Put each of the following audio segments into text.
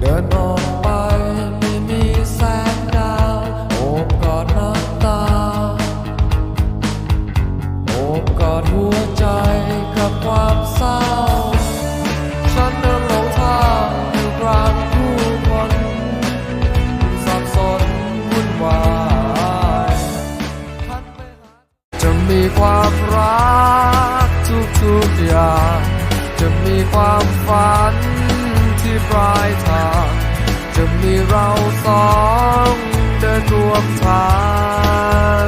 เดินออกไปไม่มีแสงดาวโอบกอดน้ำตาโอบกอดหัวใจกับความเศร้า ฉันเดินลงทางอยู่กลางผู้คนสับสนวุ่นวายจะมีความรักทุกๆอย่างจะมีความฝันที่ปลายทาง เราสองเดินร่วมทา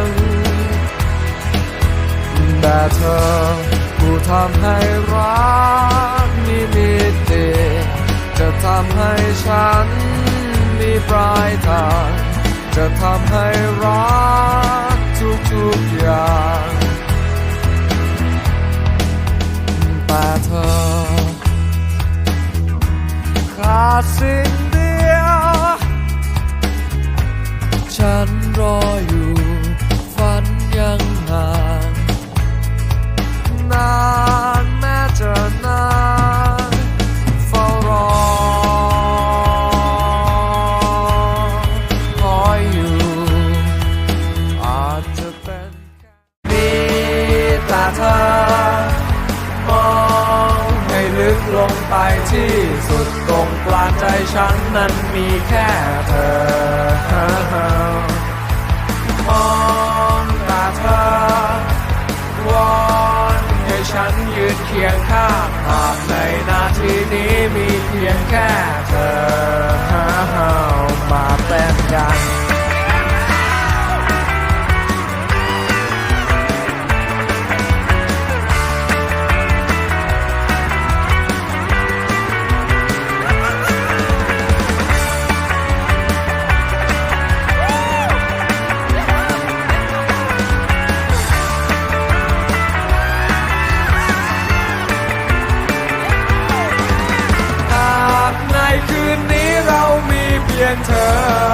งแต่เธอผู้ทำให้รักนี้มีเดจะทำให้ฉันมีปลายทางจะทำให้รักทุกๆอย่างแต่เธอขาดสิ่ง กลงไปที่สุดตรงกลางใจฉันนั้นมีแค่เธอ มองต่เธอ วอนให้ฉันยืนเคียงข้างหากในนาทีนี้มีเพียงแค่เธอ มาเป็นกัน เ็นเธอ